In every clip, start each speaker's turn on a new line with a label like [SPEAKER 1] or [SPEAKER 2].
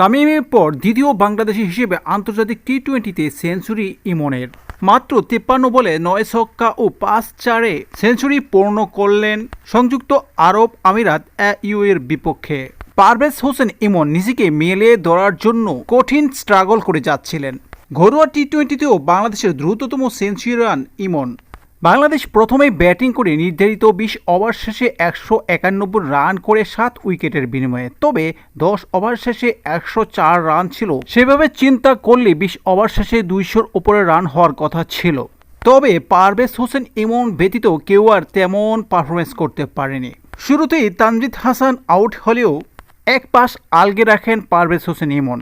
[SPEAKER 1] তামিমের পর দ্বিতীয় বাংলাদেশি হিসেবে আন্তর্জাতিক টি টোয়েন্টিতে সেঞ্চুরি ইমনের। মাত্র তিপ্পান্ন বলে নয় ছক্কা ও পাঁচ চারে সেঞ্চুরি পূর্ণ করলেন সংযুক্ত আরব আমিরাত ইউ এর বিপক্ষে। পারভেজ হোসেন ইমন নিজেকে মেলে ধরার জন্য কঠিন স্ট্রাগল করে যাচ্ছিলেন। ঘরোয়া টি টোয়েন্টিতেও বাংলাদেশের দ্রুততম সেঞ্চুরি রান ইমন। বাংলাদেশ প্রথমেই ব্যাটিং করে নির্ধারিত বিশ ওভার শেষে একশো একানব্বই রান করে সাত উইকেটের বিনিময়ে। তবে দশ ওভার শেষে একশো চার রান ছিল। সেভাবে চিন্তা করলে বিশ ওভার শেষে দুইশোর উপরে রান হওয়ার কথা ছিল। তবে পারভেজ হোসেন ইমন ব্যতীত কেউ আর তেমন পারফরমেন্স করতে পারেনি। শুরুতেই তানজিদ হাসান আউট হলেও এক পাশ আলগে রাখেন পারভেজ হোসেন ইমন।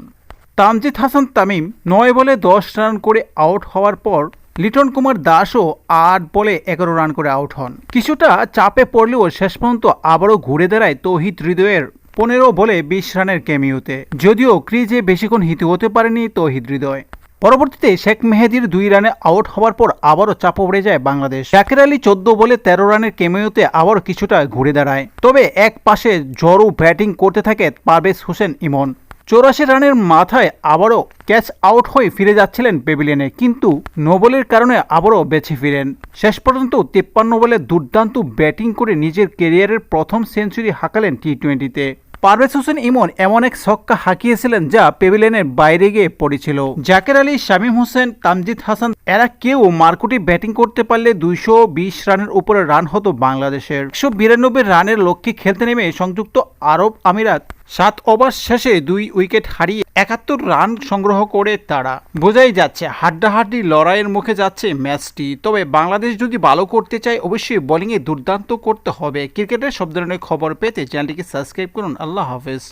[SPEAKER 1] তামজিদ হাসান তামিম নয় বলে দশ রান করে আউট হওয়ার পর লিটন কুমার দাসও আট বলে এগারো রান করে আউট হন। কিছুটা চাপে পড়লেও শেষ পর্যন্ত আবারও ঘুরে দাঁড়ায় তৌহিদ হৃদয়ের পনেরো বলে বিশ রানের ক্যামিওতে। যদিও ক্রিজে বেশিক্ষণ হিতে হতে পারেনি তৌহিদ হৃদয়। পরবর্তীতে শেখ মেহেদির দুই রানে আউট হওয়ার পর আবারও চাপ পড়ে যায় বাংলাদেশ। জাকের আলী চোদ্দ বলে তেরো রানের কেমিওতে আবারও কিছুটা ঘুরে দাঁড়ায়। তবে এক পাশে জড়ো ব্যাটিং করতে থাকে পারভেজ হোসেন ইমন। চৌরাশি রানের মাথায় আবারও ক্যাচ আউট হয়ে ফিরে যাচ্ছিলেন পেভিলিয়নে, কিন্তু নোবলের কারণে আবারও বেছে ফিরেন। শেষ পর্যন্ত তিপ্পান্ন বলে দুর্দান্ত ব্যাটিং করে নিজের কেরিয়ারের প্রথম সেঞ্চুরি হাঁকালেন টি টোয়েন্টিতে পারভেজ হোসেন ইমন এমন এক ছক্কা হাঁকিয়েছিলেন যা পেভিলিয়নের বাইরে গিয়ে পড়েছিল। জাকের আলী, শামীম হোসেন, তামজিদ হাসান এরা কেউ মার্কুটি ব্যাটিং করতে পারলে দুইশো বিশ রানের উপরে রান হতো বাংলাদেশের। একশো বিরানব্বই রানের লক্ষ্যে খেলতে নেমে সংযুক্ত আরব আমিরাত সাত ওভার শেষে দুই উইকেট হারিয়ে একাত্তর রান সংগ্রহ করে তারা। বোঝাই যাচ্ছে, হাড্ডাহাড্ডি লড়াইয়ের মুখে যাচ্ছে ম্যাচটি। তবে বাংলাদেশ যদি ভালো করতে চায়, অবশ্যই বোলিংয়ে দুর্দান্ত করতে হবে। ক্রিকেটের সব ধরনের খবর পেতে চ্যানেলটিকে সাবস্ক্রাইব করুন। আল্লাহ হাফেজ।